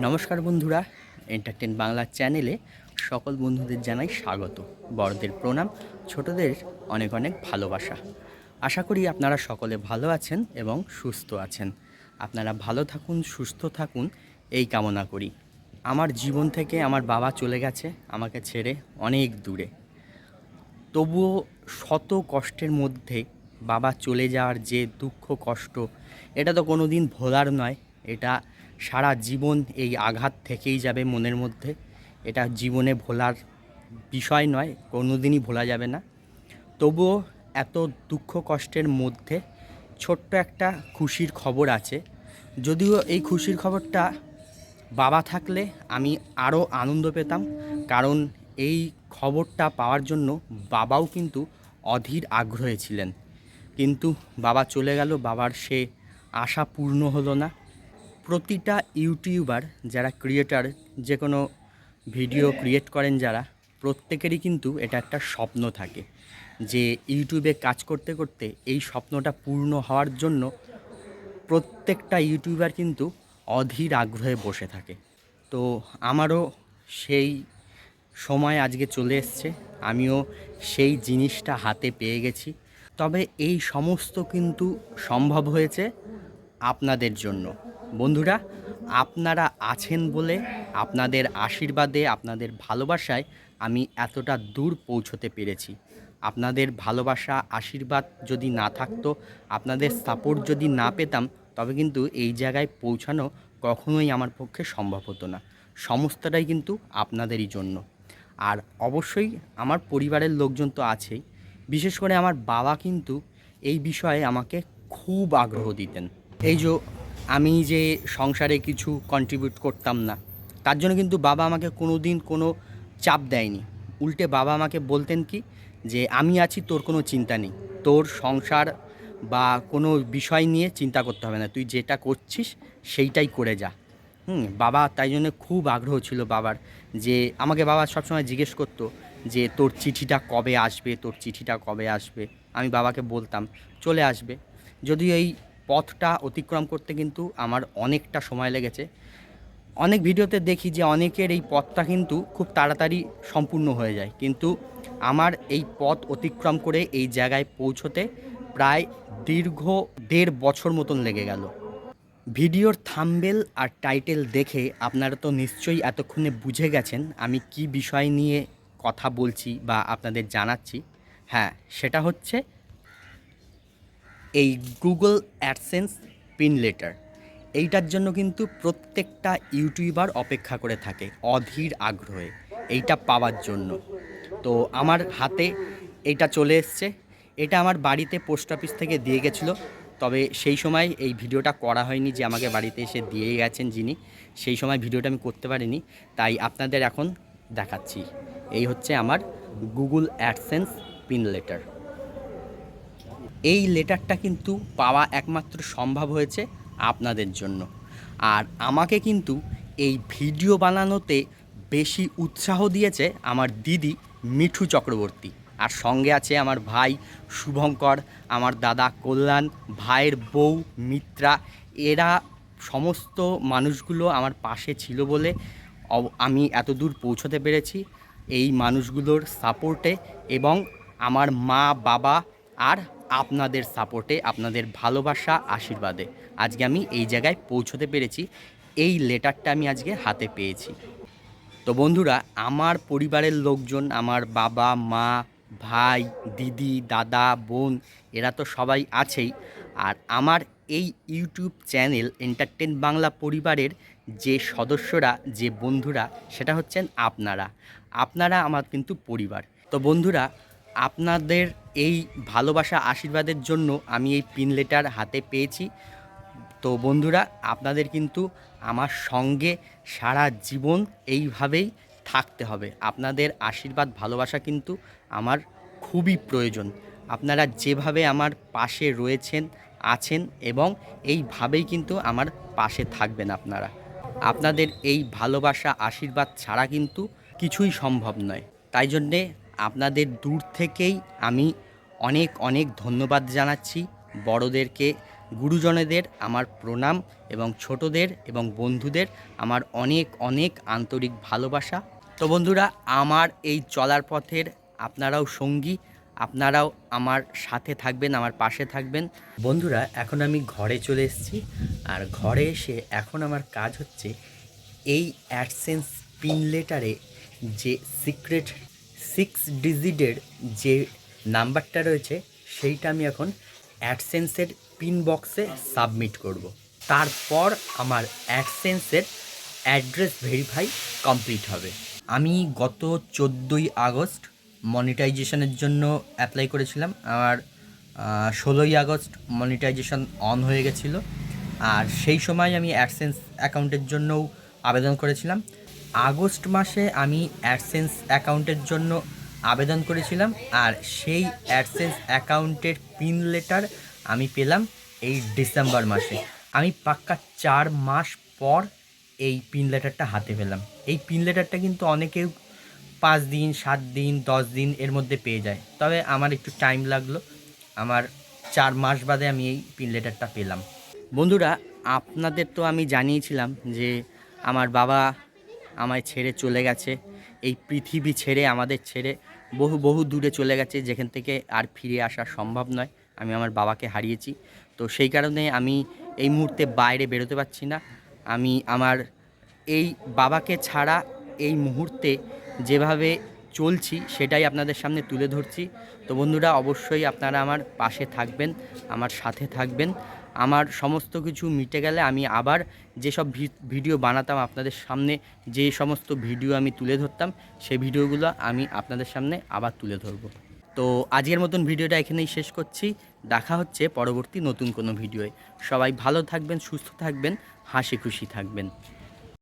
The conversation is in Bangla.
নমস্কার বন্ধুরা এন্টারটেন বাংলা চ্যানেলে সকল বন্ধুদের জানাই স্বাগত। বড়দের প্রণাম, ছোটদের অনেক অনেক ভালোবাসা। আশা করি আপনারা সকলে ভালো আছেন এবং সুস্থ আছেন। আপনারা ভালো থাকুন, সুস্থ থাকুন, এই কামনা করি। আমার জীবন থেকে আমার বাবা চলে গেছে, আমাকে ছেড়ে অনেক দূরে। তবুও শত কষ্টের মধ্যে বাবা চলে যাওয়ার যে দুঃখ কষ্ট, এটা তো কোনো দিন ভোলার নয়। এটা সারা জীবন এই আঘাত থেকেই যাবে মনের মধ্যে। এটা জীবনে ভোলার বিষয় নয় কোনো দিনই ভোলা যাবে না। তবুও এত দুঃখ কষ্টের মধ্যে ছোট্ট একটা খুশির খবর আছে। যদিও এই খুশির খবরটা বাবা থাকলে আমি আরও আনন্দ পেতাম, কারণ এই খবরটা পাওয়ার জন্য বাবাও কিন্তু অধীর আগ্রহে ছিলেন। কিন্তু বাবা চলে গেল, বাবার সে আশা পূর্ণ হলো না। প্রতিটা ইউটিউবার, যারা ক্রিয়েটার যে কোনো ভিডিও ক্রিয়েট করেন যারা, প্রত্যেকেরই কিন্তু এটা একটা স্বপ্ন থাকে যে ইউটিউবে কাজ করতে করতে এই স্বপ্নটা পূর্ণ হওয়ার জন্য প্রত্যেকটা ইউটিউবার কিন্তু অধীর আগ্রহে বসে থাকে। তো আমারও সেই সময় আজকে চলে এসছে, আমিও সেই জিনিসটা হাতে পেয়ে গেছি। তবে এই সমস্ত কিন্তু সম্ভব হয়েছে আপনাদের জন্য। বন্ধুরা, আপনারা আছেন বলে, আপনাদের আশীর্বাদে, আপনাদের ভালোবাসায় আমি এতটা দূর পৌঁছতে পেরেছি। আপনাদের ভালোবাসা, আশীর্বাদ যদি না থাকতো, আপনাদের সাপোর্ট যদি না পেতাম, তবে কিন্তু এই জায়গায় পৌঁছানো কখনোই আমার পক্ষে সম্ভব হতো না। সমস্তটাই কিন্তু আপনাদেরই জন্য। আর অবশ্যই আমার পরিবারের লোকজন তো আছেই। বিশেষ করে আমার বাবা কিন্তু এই বিষয়ে আমাকে খুব আগ্রহ দিতেন। এই যে আমি যে সংসারে কিছু কন্ট্রিবিউট করতাম না, তার জন্য কিন্তু বাবা আমাকে কোনো দিন কোনো চাপ দেয়নি। উল্টে বাবা আমাকে বলতেন কি, যে আমি আছি, তোর কোনো চিন্তা নেই। তোর সংসার বা কোনো বিষয় নিয়ে চিন্তা করতে হবে না। তুই যেটা করছিস, সেইটাই করে যা। হুম, বাবা তাই জন্য খুব আগ্রহ ছিল বাবার, যে আমাকে বাবা সবসময় জিজ্ঞেস করতো যে, তোর চিঠিটা কবে আসবে? তোর চিঠিটা কবে আসবে? আমি বাবাকে বলতাম, চলে আসবে। যদি এই পথটা অতিক্রম করতে কিন্তু আমার অনেকটা সময় লেগেছে। অনেক ভিডিওতে দেখি যে অনেকের এই পথটা কিন্তু খুব তাড়াতাড়ি সম্পূর্ণ হয়ে যায়। কিন্তু আমার এই পথ অতিক্রম করে এই জায়গায় পৌঁছতে প্রায় দীর্ঘ দেড় বছর মতন লেগে গেল। ভিডিওর থাম্বেল আর টাইটেল দেখে আপনারা তো নিশ্চয়ই এতক্ষণে বুঝে গেছেন আমি কি বিষয় নিয়ে কথা বলছি বা আপনাদের জানাচ্ছি। হ্যাঁ সেটা হচ্ছে এই গুগল অ্যাডসেন্স পিন লেটার এইটার জন্য কিন্তু প্রত্যেকটা ইউটিউবার অপেক্ষা করে থাকে অধীর আগ্রহে এইটা পাওয়ার জন্য। তো আমার হাতে এইটা চলে এসছে। এটা আমার বাড়িতে পোস্ট অফিস থেকে দিয়ে গেছিল। তবে সেই সময় এই ভিডিওটা করা হয়নি যে আমাকে বাড়িতে এসে দিয়ে গেছেন যিনি। সেই সময় ভিডিওটা আমি করতে পারিনি। তাই আপনাদের এখন দেখাচ্ছি। এই হচ্ছে আমার গুগল অ্যাডসেন্স পিন লেটার এই লেটারটা কিন্তু পাওয়া একমাত্র সম্ভব হয়েছে আপনাদের জন্য। আর আমাকে কিন্তু এই ভিডিও বানানোতে বেশি উৎসাহ দিয়েছে আমার দিদি মিঠু চক্রবর্তী। আর সঙ্গে আছে আমার ভাই শুভঙ্কর, আমার দাদা কল্যাণ, ভাইয়ের বউ মিত্রা। এরা সমস্ত মানুষগুলো আমার পাশে ছিল বলে আমি এত দূর পৌঁছতে পেরেছি এই মানুষগুলোর সাপোর্টে এবং আমার মা, বাবা আর আপনাদের সাপোর্টে, আপনাদের ভালোবাসা, আশীর্বাদে। আজকে আমি এই জায়গায় পৌঁছতে পেরেছি। এই লেটারটা আমি আজকে হাতে পেয়েছি। তো বন্ধুরা, আমার পরিবারের লোকজন, আমার বাবা, মা, ভাই, দিদি, দাদা, বোন, এরা তো সবাই আছেই। আর আমার এই ইউটিউব চ্যানেল এন্টারটেন বাংলা পরিবারের যে সদস্যরা, যে বন্ধুরা, সেটা হচ্ছেন আপনারা। আপনারা আমার কিন্তু পরিবার। তো বন্ধুরা আপনাদের এই ভালোবাসা আশীর্বাদের জন্য আমি এই পিন লেটার হাতে পেয়েছি। তো বন্ধুরা, আপনাদের কিন্তু আমার সঙ্গে সারা জীবন এইভাবেই থাকতে হবে। আপনাদের আশীর্বাদ, ভালোবাসা কিন্তু আমার খুবই প্রয়োজন। আপনারা যেভাবে আমার পাশে রয়েছেন, আছেন এবং এইভাবেই কিন্তু আমার পাশে থাকবেন আপনারা। আপনাদের এই ভালোবাসা, আশীর্বাদ ছাড়া কিন্তু কিছুই সম্ভব নয়। তাই জন্যে আপনাদের দূর থেকেই আমি অনেক অনেক ধন্যবাদ জানাচ্ছি। বড়দেরকে, গুরুজনেদের আমার প্রণাম এবং ছোটদের এবং বন্ধুদের আমার অনেক অনেক আন্তরিক ভালোবাসা। তো বন্ধুরা, আমার এই চলার পথের আপনারাও সঙ্গী, আপনারাও আমার সাথে থাকবেন, আমার পাশে থাকবেন। বন্ধুরা, এখন আমি ঘরে চলে এসেছি। আর ঘরে এসে এখন আমার কাজ হচ্ছে এই অ্যাডসেন্স পিন লেটারে যে সিক্রেট সিক্স ডিজিটের যে নাম্বারটা রয়েছে, সেইটা আমি এখন অ্যাডসেন্সের পিন বক্সে সাবমিট করব। তারপর আমার অ্যাডসেন্সের অ্যাড্রেস ভেরিফাই কমপ্লিট হবে। আমি গত চোদ্দোই আগস্ট মনিটাইজেশনের জন্য অ্যাপ্লাই করেছিলাম। আমার ষোলোই আগস্ট মনিটাইজেশন অন হয়ে গেছিল। আর সেই সময় আমি অ্যাডসেন্স অ্যাকাউন্টের জন্যও আবেদন করেছিলাম। আগস্ট মাসে আমি অ্যাডসেন্স অ্যাকাউন্টের জন্য আবেদন করেছিলাম আর সেই অ্যাডসেন্স অ্যাকাউন্টের পিন লেটার আমি পেলাম এই ডিসেম্বর মাসে। আমি পাক্কা চার মাস পর এই পিন লেটারটা হাতে পেলাম। এই পিন লেটারটা কিন্তু অনেকেও পাঁচ দিন, সাত দিন, দশ দিন এর মধ্যে পেয়ে যায়। তবে আমার একটু টাইম লাগল। আমার চার মাস বাদে আমি এই পিন লেটারটা পেলাম। বন্ধুরা, আপনাদের তো আমি জানিয়েছিলাম যে আমার বাবা আমায় ছেড়ে চলে গেছে। এই পৃথিবী ছেড়ে, আমাদের ছেড়ে বহু বহু দূরে চলে গেছে, যেখান থেকে আর ফিরে আসা সম্ভব নয়। আমি আমার বাবাকে হারিয়েছি। তো সেই কারণে আমি এই মুহূর্তে বাইরে বেরোতে পারছি না। আমি আমার এই বাবাকে ছাড়া এই মুহূর্তে যেভাবে চলছি, সেটাই আপনাদের সামনে তুলে ধরছি। তো বন্ধুরা, অবশ্যই আপনারা আমার পাশে থাকবেন, আমার সাথে থাকবেন। আমার সমস্ত কিছু মিটে গেলে আমি আবার যেসব ভিডিও বানাতাম আপনাদের সামনে, যে সমস্ত ভিডিও আমি তুলে ধরতাম সেই ভিডিওগুলো আমি আপনাদের সামনে আবার তুলে ধরবো। তো আজকের মতন ভিডিওটা এখানেই শেষ করছি। দেখা হচ্ছে পরবর্তী নতুন কোনো ভিডিওয়। সবাই ভালো থাকবেন, সুস্থ থাকবেন, হাসি খুশি থাকবেন।